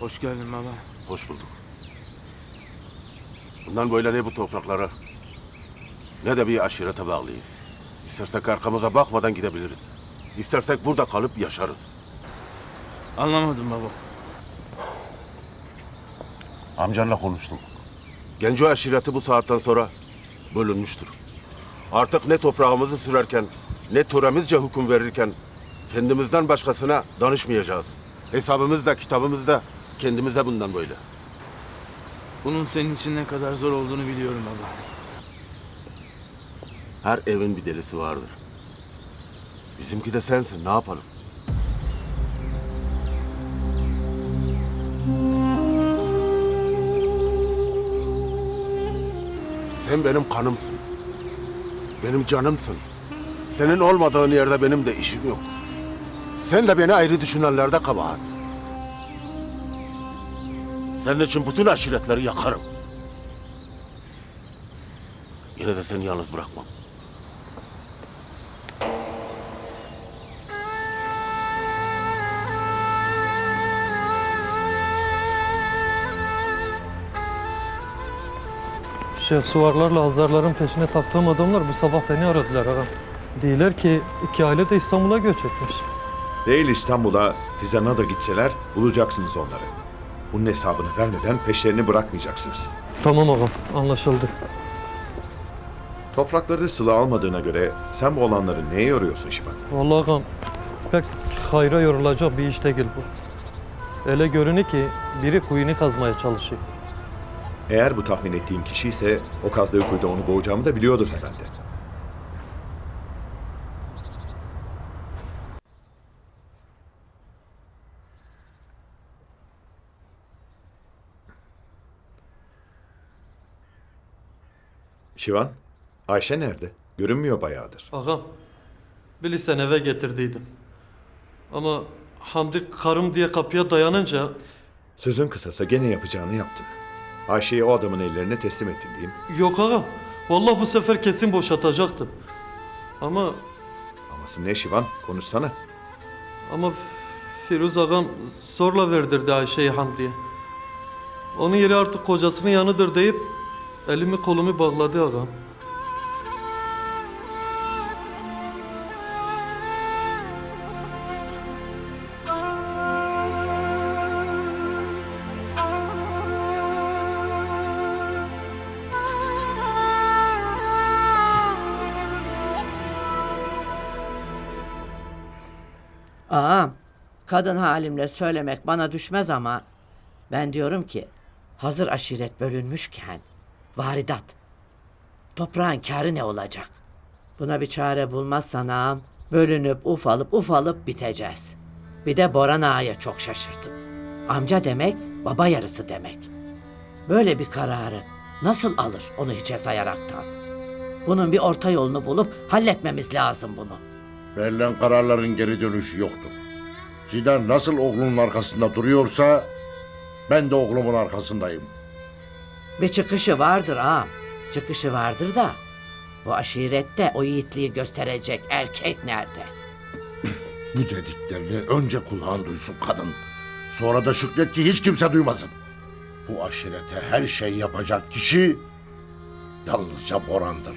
Hoş geldin baba. Hoş bulduk. Bundan böyle ne bu topraklara ne de bir aşirete bağlıyız. İstersek arkamıza bakmadan gidebiliriz. İstersek burada kalıp yaşarız. Anlamadım baba. Amcanla konuştum. Genco aşireti bu saatten sonra bölünmüştür. Artık ne toprağımızı sürerken ne töremizce hüküm verirken kendimizden başkasına danışmayacağız. Hesabımız da kitabımız da kendimize bundan böyle. Bunun senin için ne kadar zor olduğunu biliyorum baba. Her evin bir delisi vardır. Bizimki de sensin. Ne yapalım? Sen benim kanımsın. Benim canımsın. Senin olmadığın yerde benim de işim yok. Senle beni ayrı düşünenlerde kabahat. Senin için bütün aşiretleri yakarım. Yine de seni yalnız bırakmam. Şeyh Suvarlarla Hazarların peşine taktığım adamlar bu sabah beni aradılar ağam. Diyorlar ki iki aile de İstanbul'a göç etmiş. Değil İstanbul'a, Fizan'a da gitseler bulacaksınız onları. Bunun hesabını vermeden peşlerini bırakmayacaksınız. Tamam ağam anlaşıldı. Toprakları sıla almadığına göre sen bu olanları neye yoruyorsun Şivan? Vallahi ağam pek hayra yorulacak bir iş değil bu. Öyle görünü ki biri kuyunu kazmaya çalışıyor. Eğer bu tahmin ettiğim kişi ise o kazdığı kuyuda onu boğacağımı da biliyordur herhalde. Şivan, Ayşe nerede? Görünmüyor bayağıdır. Ağam bilirsen eve getirdiydim. Ama Hamdi karım diye kapıya dayanınca Sözün kısası gene yapacağını yaptın. Ayşe'yi o adamın ellerine teslim ettin diyeyim. yok ağam. Vallahi bu sefer kesin boşatacaktım. Ama Aması ne Şivan? Konuşsana. Ama Firuz ağam zorla verdirdi Ayşe'yi Hamdi'ye. Onun yeri artık kocasının yanıdır deyip elimi kolumu bağladı ağam. Ağam, kadın halimle söylemek bana düşmez ama ben diyorum ki hazır aşiret bölünmüşken varidat toprağın kârı ne olacak? Buna bir çare bulmazsan ağam bölünüp ufalıp ufalıp biteceğiz. Bir de Boran Ağa'ya çok şaşırdım. Amca demek baba yarısı demek. Böyle bir kararı nasıl alır onu hiçe sayaraktan? Bunun bir orta yolunu bulup halletmemiz lazım bunu. Verilen kararların geri dönüşü yoktur. Zidane nasıl oğlunun arkasında duruyorsa ben de oğlumun arkasındayım. Bir çıkışı vardır ağam. Çıkışı vardır da bu aşirette o yiğitliği gösterecek erkek nerede? Bu dediklerini önce kulağın duysun kadın. Sonra da şükret ki hiç kimse duymasın. Bu aşirete her şey yapacak kişi yalnızca Boran'dır.